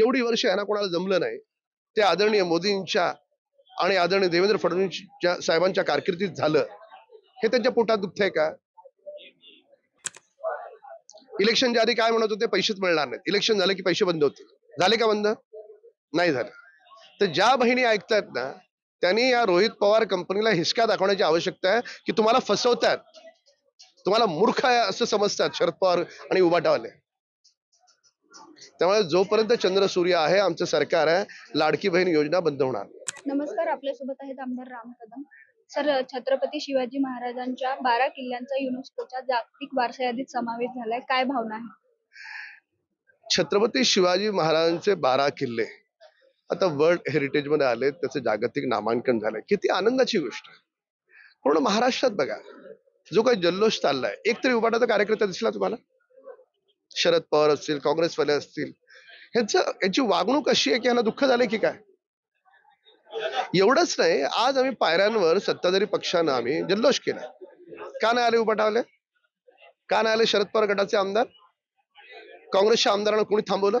एवढी वर्ष यांना कोणाला जमलं नाही. ते आदरणीय मोदींच्या आणि आदरणीय देवेंद्र फडणवीसच्या साहेबांच्या कारकिर्दीत झालं. हे त्यांच्या पोटात दुखतंय का? इलेक्शनच्या आधी काय म्हणत होते? पैसेच मिळणार नाहीत. इलेक्शन झालं की पैसे बंद होतील. झाले का बंद? नाही झाले. तर ज्या बहिणी ऐकतायत ना त्यांनी या रोहित पवार कंपनीला हिसका दाखवण्याची आवश्यकता आहे की तुम्हाला फसवतात तुम्हाला मूर्ख आहे असं समजतात शरद पवार आणि उभाटावाले त्यामुळे जोपर्यंत चंद्र सूर्य आहे आमचं सरकार आहे लाडकी बहीण योजना बंद होणार. नमस्कार आपल्यासोबत आहेत आमदार राम कदम. सर छत्रपती शिवाजी महाराजांच्या बारा किल्ल्यांचा युनेस्कोच्या जागतिक वारसा यादीत समावेश झालाय. काय भावना आहे? छत्रपती शिवाजी महाराजांचे बारा किल्ले. आता वर्ल्ड हेरिटेजमध्ये आले त्याचं जागतिक नामांकन झालंय. किती आनंदाची गोष्ट. पूर्ण महाराष्ट्रात बघा. जो काही जल्लोष चाललाय. एक तरी उभाटाचा कार्यकर्ता दिसला तुम्हाला? शरद पवार असतील काँग्रेसवाले असतील ह्यांचं यांची वागणूक अशी आहे की यांना दुःख झालंय की काय? एवढंच नाही आज आम्ही पायऱ्यांवर सत्ताधारी पक्षानं आम्ही जल्लोष केला का नाही आले उभाटावले का नाही आले शरद पवार गटाचे आमदार? काँग्रेसच्या आमदारांना कोणी थांबवलं?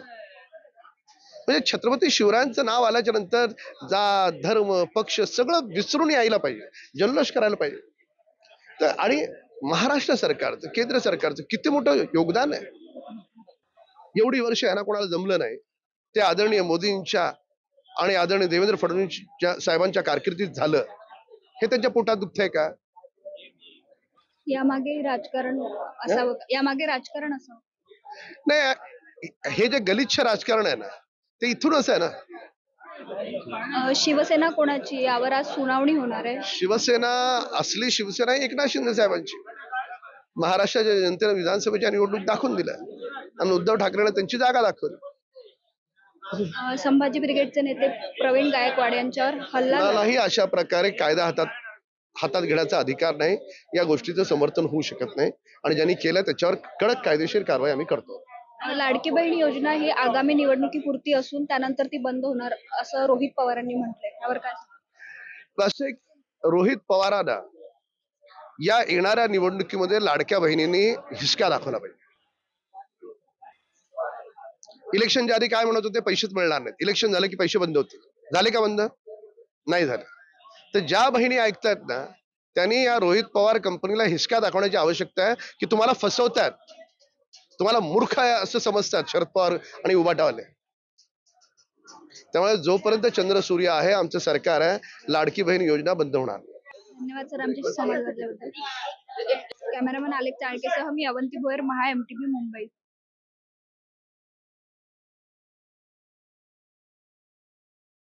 म्हणजे छत्रपती शिवरायांचं नाव आल्याच्यानंतर जात धर्म पक्ष सगळं विसरून यायला पाहिजे जल्लोष करायला पाहिजे. तर आणि महाराष्ट्र सरकारचं केंद्र सरकारचं किती मोठं योगदान आहे? एवढी वर्ष यांना कोणाला जमलं नाही. ते आदरणीय मोदींच्या आणि आदरणीय देवेंद्र फडणवीसच्या साहेबांच्या कारकिर्दीत झालं. हे त्यांच्या पोटात दुखतंय का? यामागे राजकारण असावं का? यामागे राजकारण असावं. नाही हे जे गलिच्छ राजकारण आहे ना ते इथूनच आहे ना. शिवसेना कोणाची? यावर आज सुनावणी होणार आहे. शिवसेना असली शिवसेना एकनाथ शिंदे साहेबांची. महाराष्ट्राच्या जनतेनं विधानसभेच्या निवडणूक दाखवून दिल्या आणि उद्धव ठाकरेनं त्यांची जागा दाखवली संभाजी ब्रिगेडचे नेते प्रवीण गायकवाड यांच्यावर हल्ला. कोणालाही अशा प्रकारे कायदा हातात हातात घेण्याचा अधिकार नाही. या गोष्टीचं समर्थन होऊ शकत नाही. आणि ज्यांनी केलं त्याच्यावर कडक कायदेशीर कारवाई आम्ही करतो. लाडकी बहीण योजना ही आगामी निवडणुकीपुरती असून त्यानंतर ती बंद होणार असं रोहित पवारांनी म्हटलंय. यावर काय प्लास्टिक रोहित पवारांना या येणाऱ्या निवडणुकीमध्ये लाडक्या बहिणींनी हिसका दाखवला पाहिजे. इलेक्शनच्या आधी काय म्हणत होते पैसेच मिळणार नाहीत. इलेक्शन झालं की पैसे बंद होतील. झाले का बंद? नाही झाले. तर ज्या बहिणी ऐकतायत ना त्यांनी या रोहित पवार कंपनीला हिसका दाखवण्याची आवश्यकता आहे की तुम्हाला फसवतात तुम्हाला मूर्ख आहे असं समजतात शरद पवार आणि उबाटावाले त्यामुळे जोपर्यंत चंद्र सूर्य आहे आमचं सरकार आहे लाडकी बहीण योजना बंद होणार धन्यवाद सर आमच्याशी संवाद साधल्याबद्दल चाळकेसह मी अवंती भोयर महा एमटीबी मुंबई.